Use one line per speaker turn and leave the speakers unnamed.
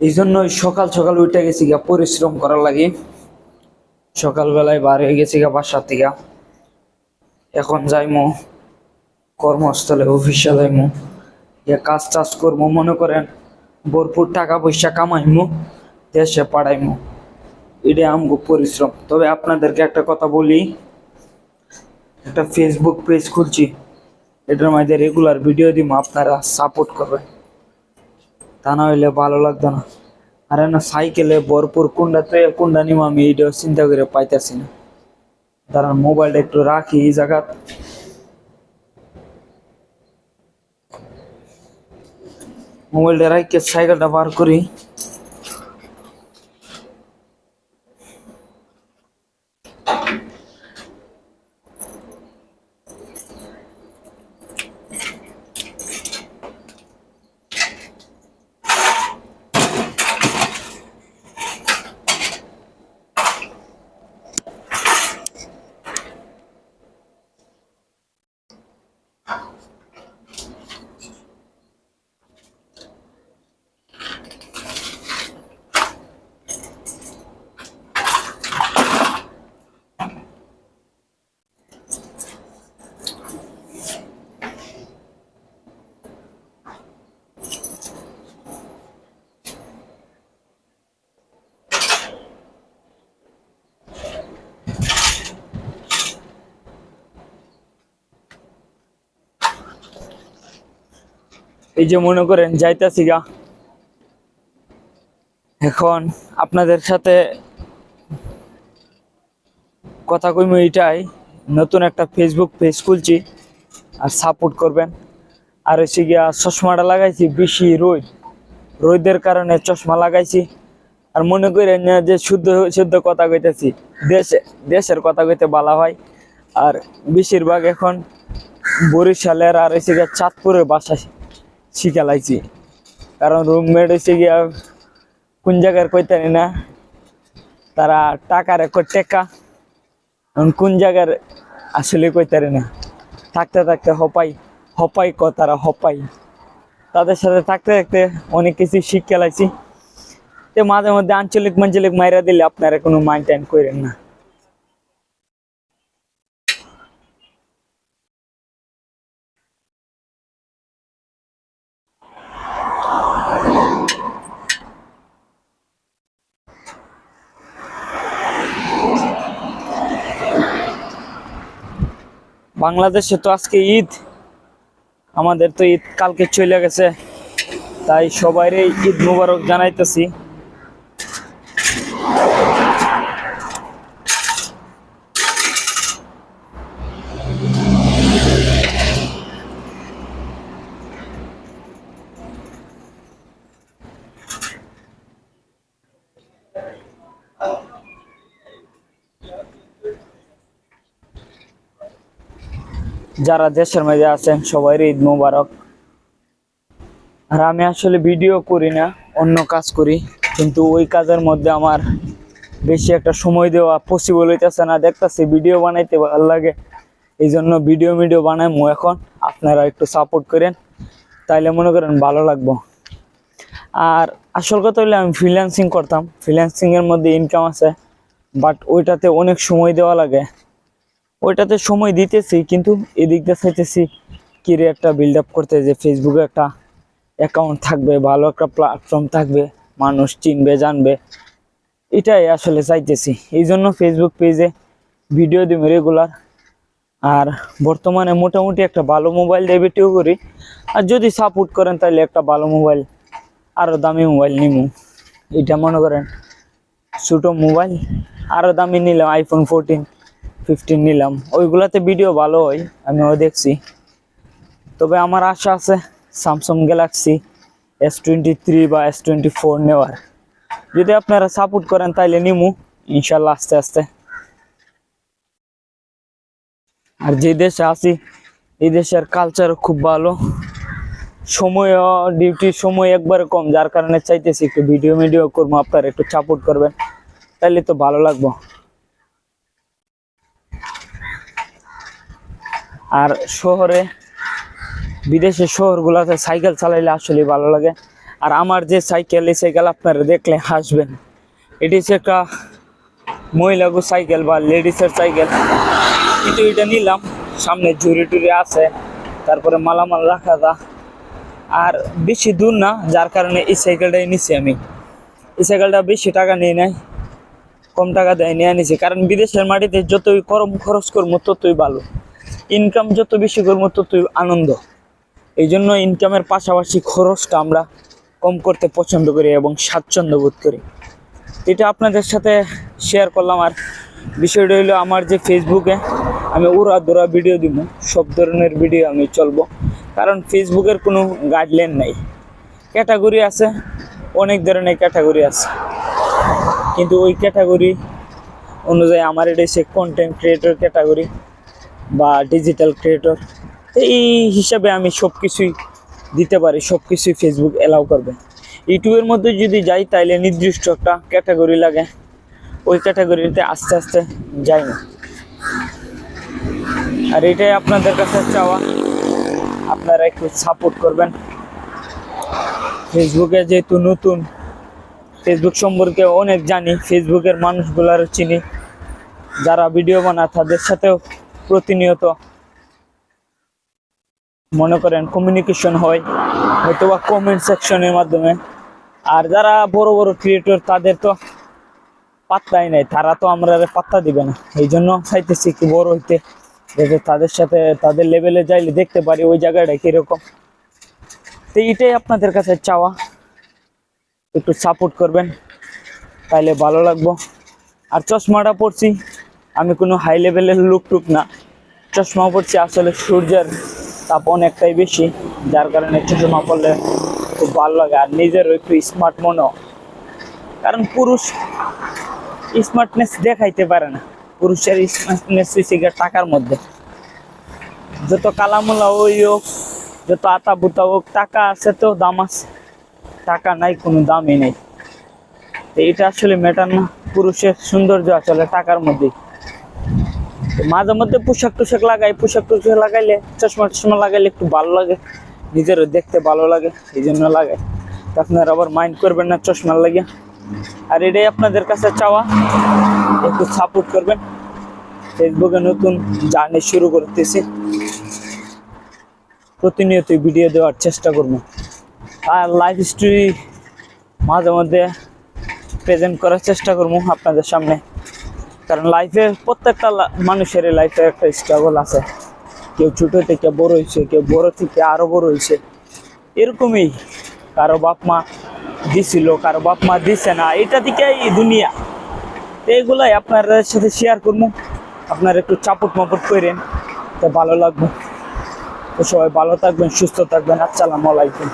এই জন্য সকাল সকাল উঠে গেছি গা পরিশ্রম করার লাগে। সকালবেলায় বার হয়ে গেছি গা বাসার থেকে। এখন যাইমু, কর্মস্থলে, অফিসে যাইমু। গিয়ে কাজ টাজ করব মনে করেন ভরপুর টাকা পয়সা কামাইমু, দেশে পাঠাইমু এটা আমগো পরিশ্রম। তবে আপনাদেরকে একটা কথা বলি, একটা ফেসবুক পেজ খুলছি। এটার মধ্যে রেগুলার ভিডিও দিব আপনারা সাপোর্ট করবেন। তা না হইলে ভালো লাগতো না। আর না সাইকেলে ভরপুর কুন্ডা তো কুন্ডা নিম আমি এইটা চিন্তা করে পাইতেছি না। দাঁড়ান মোবাইলটা একটু রাখি এই জায়গা। মোবাইলটা রাখি সাইকেলটা বার করি। এই যে মনে করেন যাইতাছি গা। এখন আপনাদের সাথে কথা কইম এইটাই, নতুন একটা ফেসবুক পেজ খুলছি আর সাপোর্ট করবেন। আর হচ্ছে গিয়া চশমাটা লাগাইছি বেশি রোদ, রোদের কারণে চশমা লাগাইছি। আর মনে করেন যে শুদ্ধ শুদ্ধ কথা কইতেছি, দেশে, দেশের কথা কইতে বলা হয়। আর বেশিরভাগ এখন বরিশালের আর হচ্ছে গিয়া চাঁদপুরের বাসা। শিখে লাইছি কারণ রুমমেট হচ্ছে গিয়া কোন জায়গার কইতানি না। তারা টাকার এক টেকা। কোন জায়গার আসলে কইতারি না। থাকতে থাকতে হপাই হপাই ক তারা হপাই। তাদের সাথে থাকতে থাকতে অনেক কিছু শিখে লাইছি। তো মাঝে মধ্যে আঞ্চলিক মাঞ্চলিক মাইরা দিলে আপনারা কোনো মাইন্ড টাইন করেন না। বাংলাদেশে তো আজকে ঈদ। আমাদের তো ঈদ কালকে চলে গেছে। তাই সবাইরে ঈদ মুবারক জানাইতেছি। যারা দেশের মাঝে আছেন সবাই ঈদ মুবারক। আর আমি আসলে ভিডিও করি না, অন্য কাজ করি। কিন্তু ওই কাজের মধ্যে আমার বেশি একটা সময় দেওয়া পসিবল হইতেছে না। দেখতেছি ভিডিও বানাইতে ভালো লাগে এই জন্য ভিডিও ভিডিও বানাইমু এখন। আপনারা একটু সাপোর্ট করেন, তাইলে মনে করেন ভালো লাগবো। আর আসল কথা হলে আমি ফ্রিল্যান্সিং করতাম। ফ্রিল্যান্সিং এর মধ্যে ইনকাম আছে বাট ওইটাতে অনেক সময় দেওয়া লাগে। ওইটাতে সময় দিতেছি, কিন্তু এদিক দিয়ে চাইতেছি কিরে একটা বিল্ড আপ করতে যে ফেসবুকে একটা অ্যাকাউন্ট থাকবে, ভালো একটা প্ল্যাটফর্ম থাকবে, মানুষ চিনবে, জানবে। এটাই আসলে চাইতেছি। এই জন্য ফেসবুক পেজে ভিডিও দিব রেগুলার আর বর্তমানে মোটামুটি একটা ভালো মোবাইল দিয়ে ভিডিও করি। আর যদি সাপোর্ট করেন তাহলে একটা ভালো মোবাইল আরও দামি মোবাইল নিমু। এটা মনে করেন ছোটো মোবাইল আরও দামি নিলাম আইফোন ফোরটিন ফিফটিন নিলাম। ওইগুলাতে ভিডিও ভালো হয়, আমিও দেখছি। তবে আমার আশা আছে Samsung Galaxy S twenty three বা এস টোয়েন্টি ফোর নেওয়ার। যদি আপনারা সাপোর্ট করেন তাইলে নিমু, ইনশাল্লাহ আস্তে আস্তে। আর যে দেশে আছি, এই দেশের কালচার খুব ভালো। সময়ও ডিউটির সময় একবারে কম, যার কারণে চাইতেছি একটু ভিডিও ভিডিও করব, আপনারা একটু সাপোর্ট করবেন। তাইলে তো ভালো লাগবো। আর শহরে, বিদেশের শহরগুলোতে সাইকেল চালাইলে আসলে ভালো লাগে। আর আমার যে সাইকেল, এই সাইকেল আপনারা দেখলে হাসবেন। এটি হচ্ছে একটা মহিলাগো সাইকেল বা লেডিসের সাইকেল। কিন্তু এটা নিলাম, সামনে ঝুড়ি টুরি আছে, তারপরে মালামাল রাখা দা আর বেশি দূর না, যার কারণে এই সাইকেলটাই নিছি আমি। এই সাইকেলটা বেশি টাকা নিয়ে নেয় কম টাকা দেয়, নিয়ে নিছি। কারণ বিদেশের মাটিতে যতই কম খরচ করব, ততই ভালো। ইনকাম যত বেশি করব, ততই আনন্দ। এই জন্য ইনকামের পাশাপাশি খরচটা আমরা কম করতে পছন্দ করি এবং স্বাচ্ছন্দ্য বোধ করি। এটা আপনাদের সাথে শেয়ার করলাম আর বিষয়টা হলো আমার যে ফেসবুকে আমি উড়া দৌড়া ভিডিও দিব, সব ধরনের ভিডিও আমি চলবো। কারণ ফেসবুকের কোনো গাইডলাইন নাই। ক্যাটাগরি আছে, অনেক ধরনের ক্যাটাগরি আছে। কিন্তু ওই ক্যাটাগরি অনুযায়ী আমার এটা সে কন্টেন্ট ক্রিয়েটর ক্যাটাগরি বা ডিজিটাল ক্রিয়েটর এই হিসাবে আমি সব কিছুই দিতে পারি সব কিছুই ফেসবুক অ্যালাউ করবে ইউটিউবের মধ্যে যদি যাই, তাইলে নির্দিষ্ট একটা ক্যাটাগরি লাগে। ওই ক্যাটাগরিতে আস্তে আস্তে যাই না। আর এটাই আপনাদের কাছে চাওয়া। আপনারা একটু সাপোর্ট করবেন। ফেসবুকে যেহেতু নতুন ফেসবুক সম্পর্কে অনেক জানি ফেসবুকের মানুষগুলার চিনি। যারা ভিডিও বানায়, তাদের সাথেও প্রতিনিয়ত মনে করেন কমিউনিকেশন হয় হয়তো বা কমেন্ট সেকশনের মাধ্যমে। আর যারা বড় বড় ক্রিয়েটর তাদের তো পাত্তাই নাই, তারা তো আমরা পাত্তা দিবে না। এই জন্য চাইতেছি কি বড় হইতে, যাতে তাদের সাথে, তাদের লেভেলে যাইলে দেখতে পারি ওই জায়গাটা কীরকম। তো এটাই আপনাদের কাছে চাওয়া। একটু সাপোর্ট করবেন, তাইলে ভালো লাগবো। আর চশমাটা পরছি। আমি কোনো হাই লেভেলের লুক টুক না। চশমা পরছি, আসলে সূর্যের তাপ অনেকটাই বেশি, যার কারণে চশমা পরলে খুব ভালো লাগে। আর নিজেরও একটু স্মার্ট মনে কারণ পুরুষ স্মার্টনেস দেখাইতে পারে না। পুরুষের স্মার্টনেস গিয়ে টাকার মধ্যে। যত কালামুলা ওই হোক, যত আতা বুতা হোক, টাকা আছে তো দাম আছে। টাকা নাই, কোনো দামই নেই। এটা আসলে ম্যাটার না। পুরুষের সৌন্দর্য আসলে টাকার মধ্যেই। মাঝে মধ্যে পোশাক টোশাক লাগাই, পোশাক টোশাক লাগাইলে চশমা টশমা লাগাইলে একটু ভালো লাগে, নিজেরও দেখতে ভালো লাগে এই জন্য লাগাই আপনারা আবার মাইন্ড করবেন না চশমা লাগে আর এটাই আপনাদের কাছে চাওয়া, একটু সাপোর্ট করবেন। ফেসবুকে নতুন জার্নি শুরু করতেছি। প্রতিনিয়ত ভিডিও দেওয়ার চেষ্টা করব। আর লাইফ স্টোরি মাঝে মধ্যে প্রেজেন্ট করার চেষ্টা করব আপনাদের সামনে। কারণ লাইফে প্রত্যেকটা মানুষের লাইফে একটা স্ট্রাগল আছে। কেউ ছোট থেকে বড় হয়েছে, কেউ বড় থেকে আরও বড় হয়েছে। এরকমই কারও বাপ মা দিছিল, কারও বাপ মা দিছে না, এটা দিকেই দুনিয়া। তো এগুলাই আপনাদের সাথে শেয়ার করব। আপনার একটু চাপট মাপট করেন, তো ভালো লাগবে। তো সবাই ভালো থাকবেন, সুস্থ থাকবেন। আসসালামু আলাইকুম।